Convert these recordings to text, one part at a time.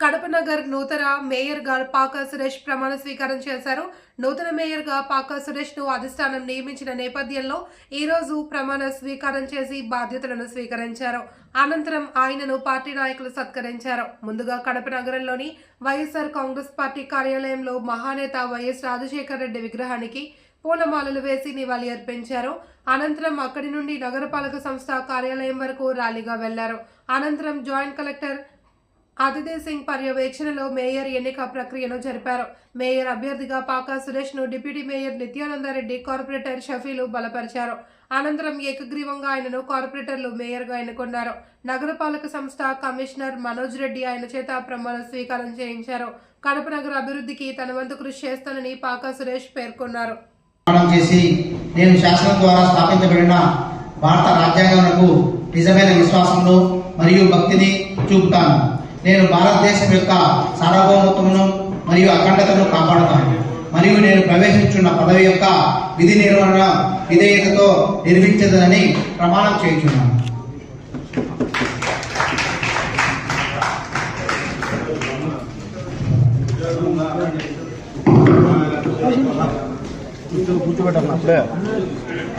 కడప నగర్ నూతన మేయర్గా పాకా సురేష్ ప్రమాణ స్వీకారం చేశారు. నూతన మేయర్గా పాకా సురేష్ను అధిష్టానం నియమించిన నేపథ్యంలో ఈ రోజు ప్రమాణ స్వీకారం చేసి బాధ్యతలను స్వీకరించారు. అనంతరం ఆయనను పార్టీ నాయకులు సత్కరించారు. ముందుగా కడప నగరంలోని వైఎస్ఆర్ కాంగ్రెస్ పార్టీ కార్యాలయంలో మహానేత వైఎస్ రాజశేఖర రెడ్డి విగ్రహానికి పూలమాలలు వేసి నివాళి అర్పించారు. అనంతరం అక్కడి నుండి నగరపాలక సంస్థ కార్యాలయం వరకు ర్యాలీగా వెళ్ళారు. అనంతరం జాయింట్ కలెక్టర్ అతిథి సింగ్ పర్యవేక్షణలో మేయర్ ఎన్నిక ప్రక్రియను జరిపారు. మేయర్ అభ్యర్థిగా పాకా సురేష్ను డిప్యూటీ మేయర్ నిత్యానందరెడ్డి కార్పొరేటర్ షఫీలు బలపరిచారు. అనంతరం ఏకగ్రీవంగా ఆయనను కార్పొరేటర్లు మేయర్గా ఎన్నుకున్నారు. నగరపాలక సంస్థ కమిషనర్ మనోజ్ రెడ్డి ఆయన చేత ప్రమాణ స్వీకారం చేయించారు. కడప నగర అభివృద్ధికి తన వంతు కృషి చేస్తానని పాకా సురేష్ పేర్కొన్నారు. చేసి నేను శాసనం ద్వారా స్థాపించబడిన భారత రాజ్యాంగంకు నిజమైన విశ్వాసంలో మరియు భక్తిని చూపుతాను. నేను భారతదేశం యొక్క సార్వభౌమత్వమును మరియు అఖండతను కాపాడుతాను. మరియు నేను ప్రవేశించున్న పదవి యొక్క విధి నిర్వహణ విధేయతతో నిర్మించదనని ప్రమాణం చేస్తున్నాను ఆయన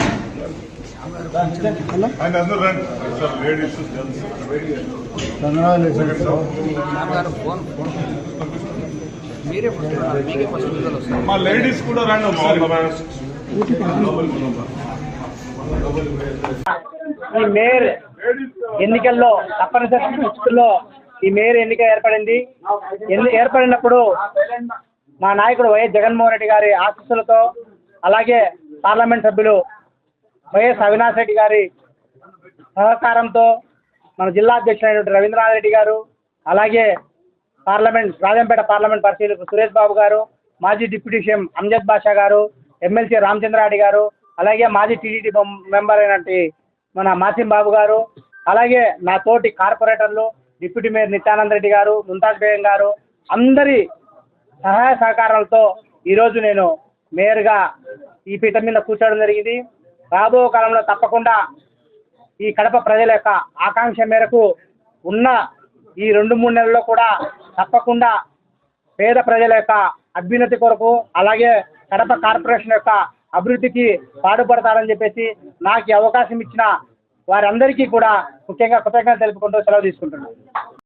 మా లేడీస్ కూడా రండి ఈ మేయర్ ఎన్నికల్లో తప్పనిసరి పరిస్థితుల్లో ఈ మేయర్ ఎన్నిక ఏర్పడింది. ఎన్ని ఏర్పడినప్పుడు మా నాయకుడు వైఎస్ జగన్మోహన్ రెడ్డి గారి ఆశీస్సులతో అలాగే పార్లమెంట్ సభ్యులు వైఎస్ అవినాష్ రెడ్డి గారి సహకారంతో మన జిల్లా అధ్యక్షుడైనటువంటి రవీంద్రనాథ్ రెడ్డి గారు అలాగే పార్లమెంట్ రాజంపేట పార్లమెంట్ పరిశీలకు సురేష్ బాబు గారు మాజీ డిప్యూటీ సీఎం అంజద్ బాషా గారు ఎమ్మెల్సీ రామచంద్రారెడ్డి గారు అలాగే మాజీ టీడీటీ మెంబర్ అయినటువంటి మన మాసిం బాబు గారు అలాగే నా తోటి కార్పొరేటర్లు డిప్యూటీ మేయర్ నిత్యానంద రెడ్డి గారు ముంతాజ్ బేగం గారు అందరి సహాయ సహకారాలతో ఈరోజు నేను మేయర్గా ఈ పీఠం మీద కూర్చోవడం జరిగింది. రాబో కాలంలో తప్పకుండా ఈ కడప ప్రజల యొక్క ఆకాంక్ష మేరకు ఉన్న ఈ రెండు మూడు నెలల్లో కూడా తప్పకుండా పేద ప్రజల యొక్క అభ్యున్నతి కొరకు అలాగే కడప కార్పొరేషన్ యొక్క అభివృద్ధికి పాటుపడతారని చెప్పేసి నాకు అవకాశం ఇచ్చిన వారందరికీ కూడా ముఖ్యంగా కృతజ్ఞత తెలుపుకుంటూ సెలవు తీసుకుంటున్నాను.